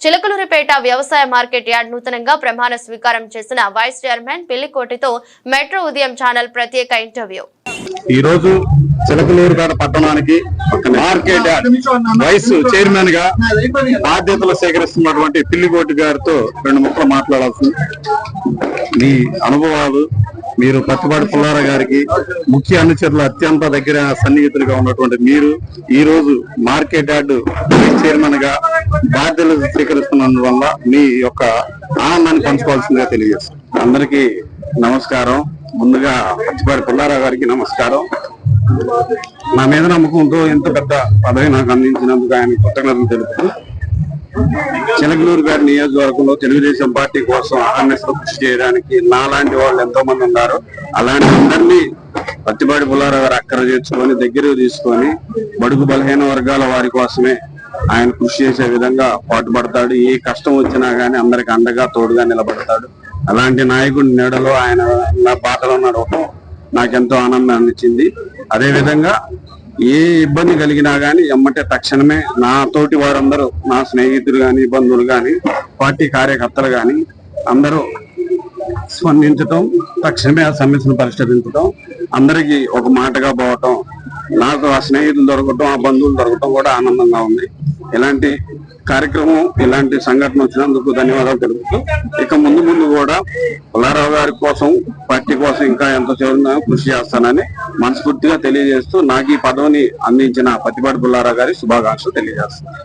చిలకలూరిపేట వ్యవసాయ market yard నూతనంగా ప్రమాణ స్వీకారం చేసిన వైస్ చైర్మన్ పిల్లికోటితో మెట్రో ఉదయం ఛానల్ ప్రత్యేక ఇంటర్వ్యూ. ఈ రోజు చిలకలూరుపేట పట్టణానికి మార్కెట్ యార్డ్ వైస్ చైర్మన్గా బాధ్యతలు సేకరిస్తున్నటువంటి పిల్లికోటి గారితో రెండు ముక్కలు మాట్లాడాల్సింది. మీ అనుభవాలు మీరు పత్తిపాటి పుల్లారా గారికి ముఖ్య అనుచరులు అత్యంత దగ్గర సన్నిహితులుగా ఉన్నటువంటి మీరు ఈ రోజు మార్కెట్ యార్డ్ వైస్ చైర్మన్గా బాధ్యతలు స్వీకరిస్తున్నందువల్ల మీ యొక్క ఆనందాన్ని పంచుకోవాల్సిందిగా తెలియజేస్తాను అందరికీ నమస్కారం. ముందుగా పచ్చిపాటి పుల్లారావు గారికి నమస్కారం. నా మీద నమ్మకంతో ఇంత పెద్ద పదవి నాకు అందించినందుకు ఆయన కృతజ్ఞతలు తెలుపుతూ చిలకలూరు గారి నియోజకవర్గంలో తెలుగుదేశం పార్టీ కోసం అహర్నిశలు కృషి చేయడానికి నాలాంటి వాళ్ళు ఎంతో మంది ఉన్నారు. అలాంటి అందరినీ పత్తిపాటి పుల్లారావు గారు అక్కర చేర్చుకొని దగ్గరకు తీసుకొని బడుగు బలహీన వర్గాల వారి కోసమే ఆయన కృషి చేసే విధంగా పాటుపడతాడు. ఏ కష్టం వచ్చినా కానీ అందరికి అండగా తోడుగా నిలబడతాడు. అలాంటి నాయకుడి నీడలో ఆయన నా బాటలో నడవటం నాకెంతో ఆనందాన్ని ఇచ్చింది అదే విధంగా ఏ ఇబ్బంది కలిగినా కానీ ఎమ్మటే తక్షణమే నా తోటి వారందరూ నా స్నేహితులు కానీ బంధువులు కానీ పార్టీ కార్యకర్తలు కానీ అందరూ స్పందించటం తక్షణమే ఆ సమస్యను పరిష్కరించడం అందరికీ ఒక మాటగా పోవటం నాకు ఆ స్నేహితులు దొరకటం ఆ బంధువులు దొరకటం కూడా ఆనందంగా ఉంది. ఇలాంటి కార్యక్రమం ఇలాంటి సంఘటన వచ్చినందుకు ధన్యవాదాలు తెలుపుతూ ఇక ముందు ముందు కూడా పుల్లారావు గారి కోసం పార్టీ కోసం ఇంకా ఎంతో చివరిన కృషి చేస్తానని మనస్ఫూర్తిగా తెలియజేస్తూ నాకు ఈ పదవిని అందించిన పత్తిపాటి పుల్లారావు గారి శుభాకాంక్షలు తెలియజేస్తాను.